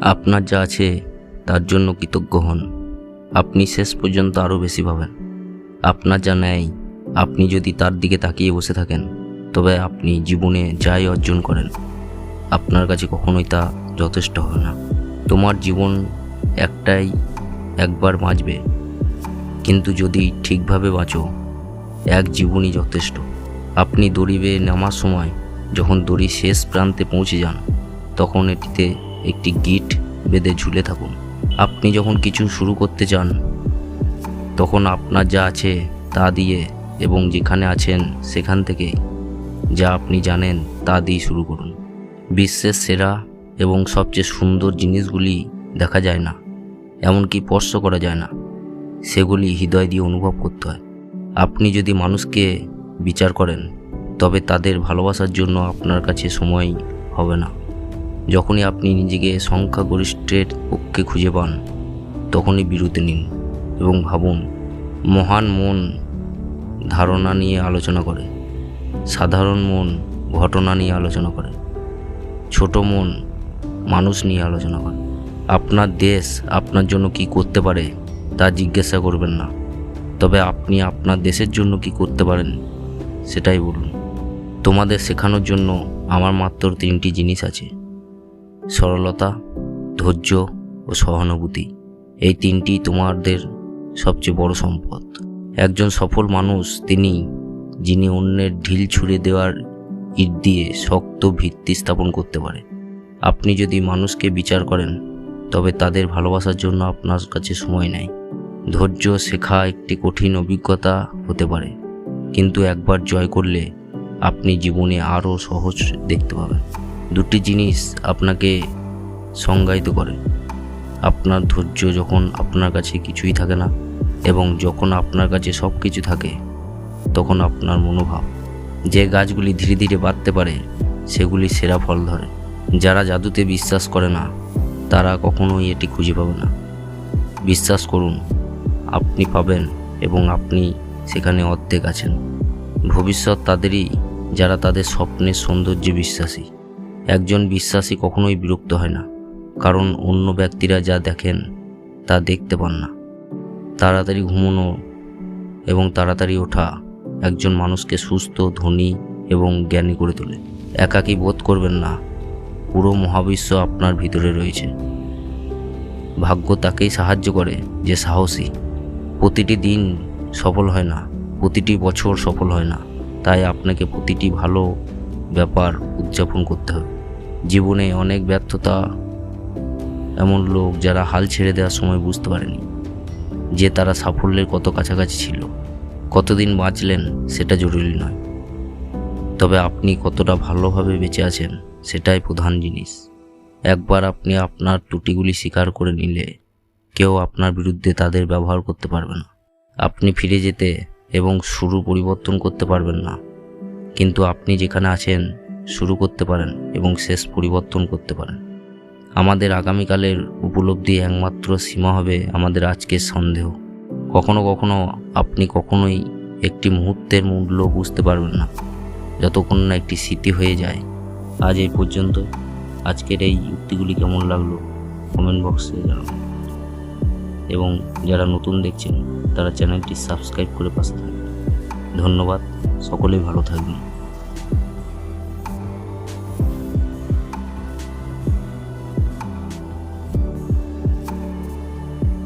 আপনার যা আছে তার জন্য কৃতজ্ঞ হন। আপনি শেষ পর্যন্ত আরও বেশি পাবেন আপনার যা নেই আপনি যদি তার দিকে তাকিয়ে বসে থাকেন, তবে আপনি জীবনে যাই অর্জন করেন। আপনার কাছে কখনোই তা যথেষ্ট হবে না। তোমার জীবন একটাই একবার বাঁচবে। কিন্তু যদি ঠিকভাবে বাঁচো, এক জীবনই যথেষ্ট। আপনি দড়ি বেয়ে নামার সময়, যখন দড়ি শেষ প্রান্তে পৌঁছে যান, তখন এটিতে একটি গিট বেঁধে ঝুলে থাকুন। আপনি যখন কিছু শুরু করতে চান, তখন আপনার যা আছে তা দিয়ে এবং যেখানে আছেন সেখান থেকে যা আপনি জানেন তা দিয়ে শুরু করুন। বিশ্বের সেরা এবং সবচেয়ে সুন্দর জিনিসগুলি দেখা যায় না, এমনকি স্পর্শ করা যায় না। সেগুলি হৃদয় দিয়ে অনুভব করতে হয়। আপনি যদি মানুষকে বিচার করেন, তবে তাদের ভালোবাসার জন্য আপনার কাছে সময় হবে না। যখনই আপনি নিজেকে সংখ্যাগরিষ্ঠের পক্ষে খুঁজে পান, তখনই বিরতি নিন এবং ভাবুন, মহান মন ধারণা নিয়ে আলোচনা করে, সাধারণ মন ঘটনা নিয়ে আলোচনা করে, ছোট মন মানুষ নিয়ে আলোচনা করে। আপনার দেশ আপনার জন্য কি করতে পারে তা জিজ্ঞাসা করবেন না, তবে আপনি আপনার দেশের জন্য কি করতে পারেন সেটাই বলুন। তোমাদের শেখানোর জন্য আমার মাত্র তিনটি জিনিস আছে। সরলতা, ধৈর্য ও সহানুভূতি। এই তিনটি তোমাদের সবচেয়ে বড় সম্পদ। একজন সফল মানুষ তিনি, যিনি অন্যের ঢিল ছুঁড়ে দেওয়ার ইট দিয়ে শক্ত ভিত্তি স্থাপন করতে পারে। আপনি যদি মানুষকে বিচার করেন, তবে তাদের ভালোবাসার জন্য আপনার কাছে সময় নেই। ধৈর্য শেখা একটি কঠিন অভিজ্ঞতা হতে পারে, কিন্তু একবার জয় করলে আপনি জীবনে আরও সহজ দেখতে পাবেন। দুটি জিনিস আপনাকে সংজ্ঞায়িত করে। আপনার ধৈর্য যখন আপনার কাছে কিছুই থাকে না এবং যখন আপনার কাছে সব কিছু থাকে, তখন আপনার মনোভাব, যে গাছগুলি ধীরে ধীরে বাড়তে পারে, সেগুলি সেরা ফল ধরে। যারা জাদুতে বিশ্বাস করে না, তারা কখনোই এটি খুঁজে পাবে না। বিশ্বাস করুন, আপনি পাবেন এবং আপনি সেখানে অর্ধেক আছেন। ভবিষ্যৎ তাদেরই, যারা তাদের স্বপ্নের সৌন্দর্যে বিশ্বাসী। একজন বিশ্বাসী কখনোই বিরক্ত হয় না, কারণ অন্য ব্যক্তিরা যা দেখেন, তা দেখতে পান না। তাড়াতাড়ি ঘুমানো এবং তাড়াতাড়ি ওঠা একজন মানুষকে সুস্থ, ধনী এবং জ্ঞানী করে তোলে। একাকী বোধ করবেন না, পুরো মহাবিশ্ব আপনার ভিতরে রয়েছে। ভাগ্য তাকেই সাহায্য করে যে সাহসী। প্রতিটি দিন সফল হয় না, প্রতিটি বছর সফল হয় না, তাই আপনাকে প্রতিটি ভালো ব্যাপার উদযাপন করতে হবে। জীবনে অনেক ব্যর্থতা এমন লোক যারা হাল ছেড়ে দেওয়ার সময় বুঝতে পারেনি যে তারা সাফল্যের কত কাছাকাছি ছিল। কতদিন বাঁচলেন সেটা জরুরি নয়। তবে আপনি কতটা ভালোভাবে বেঁচে আছেন সেটাই প্রধান জিনিস। একবার আপনি আপনার ত্রুটিগুলি স্বীকার করে নিলে কেউ আপনার বিরুদ্ধে তাদের ব্যবহার করতে পারবে না। আপনি ফিরে যেতে এবং শুরু পরিবর্তন করতে পারবেন না। কিন্তু আপনি যেখানে আছেন শুরু করতে পারেন এবং শেষ পরিবর্তন করতে পারেন। আমাদের আগামীকালের উপলব্ধি একমাত্র সীমা হবে আমাদের আজকের সন্দেহ। কখনো কখনো আপনি কখনোই একটি মুহূর্তের মূল্য বুঝতে পারবেন না। যতক্ষণ না একটি স্মৃতি হয়ে যায়। আজ এই পর্যন্ত। আজকের এই যুক্তিগুলি কেমন লাগল কমেন্ট বক্সে জানাবেন। এবং যারা নতুন দেখছেন, তারা চ্যানেলটি সাবস্ক্রাইব করে পাশে থাকবেন। ধন্যবাদ। সকলেই ভালো থাকবেন।